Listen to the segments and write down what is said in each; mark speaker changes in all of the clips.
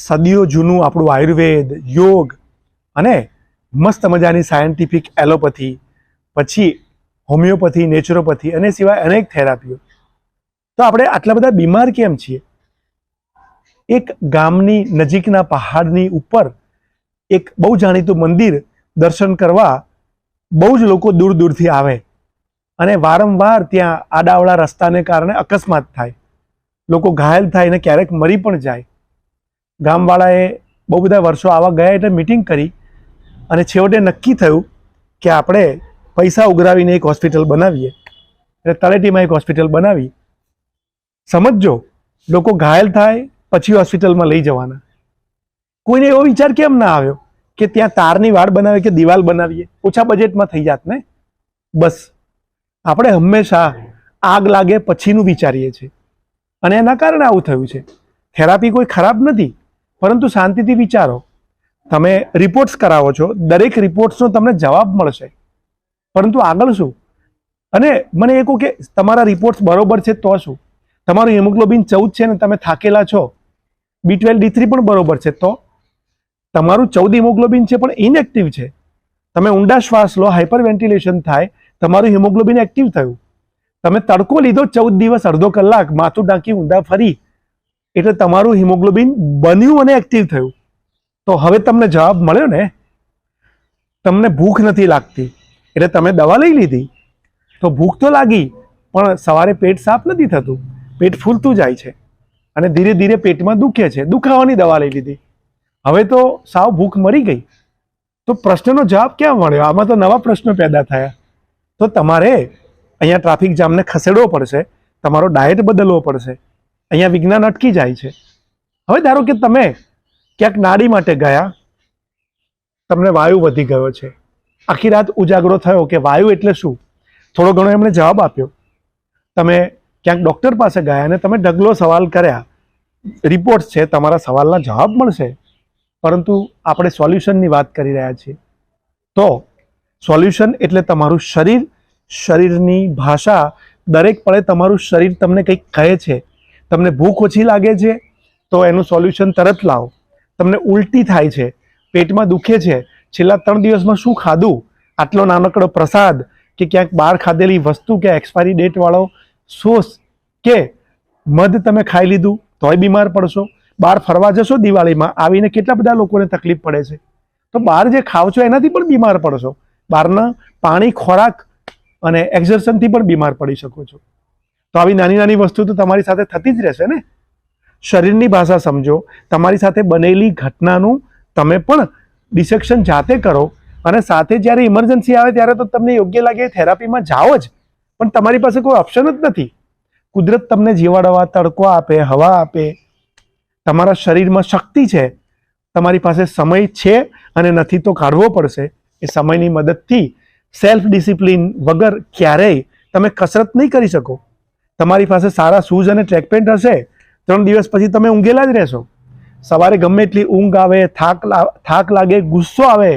Speaker 1: સદીઓ જૂનું આપણું આયુર્વેદ, યોગ અને મસ્ત મજાની સાયન્ટિફિક એલોપથી પછી હોમિયોપથી નેચરોપથી અને સિવાય અનેક થેરાપીઓ. તો આપણે આટલા બધા બીમાર કેમ છીએ? એક ગામની નજીકના પહાડની ઉપર એક બહુ જાણીતું મંદિર દર્શન કરવા બહુ જ લોકો દૂર દૂરથી આવે અને વારંવાર ત્યાં આડાવડા રસ્તાને કારણે અકસ્માત થાય. લોકો ઘાયલ થાય અને ક્યારેક મરી પણ જાય. ગામવાળાએ બહુ બધા વર્ષો આવા ગયા એટલે મિટિંગ કરી અને છેવટે નક્કી થયું કે આપણે પૈસા ઉઘરાવીને એક હોસ્પિટલ બનાવીએ. એટલે તળેટીમાં એક હોસ્પિટલ બનાવી. સમજજો, લોકો ઘાયલ થાય પછી હોસ્પિટલમાં લઈ જવાના. કોઈને એવો વિચાર કેમ ના આવ્યો કે ત્યાં તારની વાડ બનાવે કે દિવાલ બનાવીએ? ઓછા બજેટમાં થઈ જાત ને? બસ. આપણે હંમેશા આગ લાગે પછીનું વિચારીએ છીએ. અને એના કારણે આવું થયું છે. થેરાપી કોઈ ખરાબ નથી. પરંતુ શાંતિથી વિચારો. તમે રિપોર્ટ્સ કરાવો છો, દરેક રિપોર્ટ્સનો તમને જવાબ મળશે. પરંતુ આગળ શું? અને મને એ કહો કે તમારા રિપોર્ટ્સ બરોબર છે તો શું? તમારું હિમોગ્લોબિન ચૌદ છે ને તમે થાકેલા છો. બી ટ્વેલ્વ ડી થ્રી પણ બરોબર છે તો? તમારું ચૌદ હિમોગ્લોબિન છે પણ ઇનએક્ટિવ છે. તમે ઊંડા શ્વાસ લો હાઇપર વેન્ટિલેશન થાય, તમારું હિમોગ્લોબિન એક્ટિવ થયું. તમે તડકો લીધો ચૌદ દિવસ અડધો કલાક, માથું ઢાંકી ઊંધા ફરી એટલે તમારું હિમોગ્લોબિન બન્યું અને એક્ટિવ થયું. તો હવે તમને જવાબ મળ્યો ને, તમને ભૂખ નથી લાગતી, એટલે તમે દવા લઈ લીધી. તો ભૂખ તો લાગી, પણ સવારે પેટ સાફ નથી થતું, પેટ ફૂલતું જાય છે, અને ધીરે ધીરે પેટમાં દુખે છે, દુખાવાની દવા લઈ લીધી. હવે તો સાવ ભૂખ મરી ગઈ. તો પ્રશ્નનો જવાબ ક્યાં મળ્યો? આમાં તો નવા પ્રશ્નો પેદા થયા. તો તમારે અહીંયા ટ્રાફિક જામને ખસેડવો પડશે, તમારો ડાયટ બદલવો પડશે. અહીંયા વિજ્ઞાન અટકી જાય છે. હવે ધારો કે તમે ક્યાંક નાડી માટે ગયા, તમને વાયુ વધી ગયો છે. આખી રાત ઉજાગરો થયો કે વાયુ એટલે શું? થોડો ઘણો એમણે જવાબ આપ્યો. તમે ક્યાંક ડૉક્ટર પાસે ગયા અને તમે ઢગલો સવાલ કર્યા. રિપોર્ટ છે, તમારા સવાલના જવાબ મળશે. પરંતુ આપણે સોલ્યુશનની વાત કરી રહ્યા છીએ. તો સોલ્યુશન એટલે તમારું શરીર. શરીરની ભાષા દરેક પળે તમારું શરીર તમને કંઈક કહે છે. તમને ભૂખ ઓછી લાગે છે, તો એનું સોલ્યુશન તરત લાવો. તમને ઉલટી થાય છે, પેટમાં દુખે છે, છેલ્લા ત્રણ દિવસમાં શું ખાધું? આટલો નાનકડો પ્રસાદ કે ક્યાંક બહાર ખાધેલી વસ્તુ કે એક્સપાયરી ડેટવાળો સોસ કે મધ તમે ખાઈ લીધું, તોય બીમાર પડશો. બહાર ફરવા જશો દિવાળીમાં, આવીને કેટલા બધા લોકોને તકલીફ પડે છે. તો બહાર જે ખાવ છો એનાથી પણ બીમાર પડશો. બહારના પાણી, ખોરાક અને એક્ઝર્શનથી પણ બીમાર પડી શકો છો. તો આવી નાની નાની વસ્તુ તો તમારી સાથે થતી જ રહેશે ને? શરીરની ભાષા સમજો. તમારી સાથે બનેલી ઘટનાનું તમે પણ ડિસેક્શન જાતે કરો અને સાથે જ્યારે ઇમરજન્સી આવે ત્યારે તો તમને યોગ્ય લાગે થેરાપીમાં જાઓ જ. પણ તમારી પાસે કોઈ ઓપ્શન જ નથી. કુદરત તમને જીવાડવા, તડકો આપે, હવા આપે. તમારા શરીરમાં શક્તિ છે. તમારી પાસે સમય છે અને નથી તો કાઢવો પડશે. એ સમયની મદદથી સેલ્ફ ડિસિપ્લિન વગર ક્યારેય તમે કસરત નહીં કરી શકો. તમારી પાસે સારા શૂઝ અને ટ્રેક પેન્ટ હશે, ત્રણ દિવસ પછી તમે ઊંઘેલા જ રહેશો. સવારે ગમે એટલી ઊંઘ આવે, થાક થાક લાગે, ગુસ્સો આવે,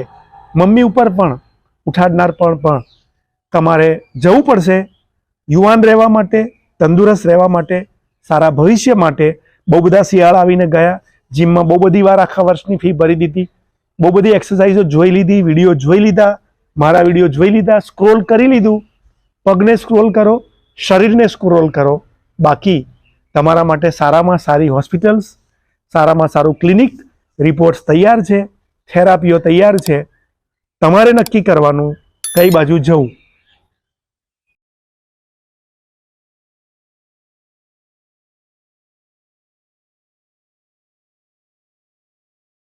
Speaker 1: મમ્મી ઉપર પણ, ઉઠાડનાર પણ પણ તમારે જવું પડશે. યુવાન રહેવા માટે, તંદુરસ્ત રહેવા માટે, સારા ભવિષ્ય માટે બહુ બધા શિયાળા આવીને ગયા, જીમમાં બહુ બધી વાર આખા વર્ષની ફી ભરી દીધી, બહુ બધી એક્સરસાઇઝો જોઈ લીધી વીડિયો જોઈ લીધા, મારા વીડિયો જોઈ લીધા સ્ક્રોલ કરી લીધું. પગને સ્ક્રોલ કરો શરીરને સ્ક્રોલ કરો. બાકી, તમારા માટે સારામાં સારી હોસ્પિટલ્સ, સારામાં સારું ક્લિનિક રિપોર્ટ્સ તૈયાર છે, થેરાપીઓ તૈયાર છે. તમારે નક્કી કરવાનું, કઈ બાજુ જવું?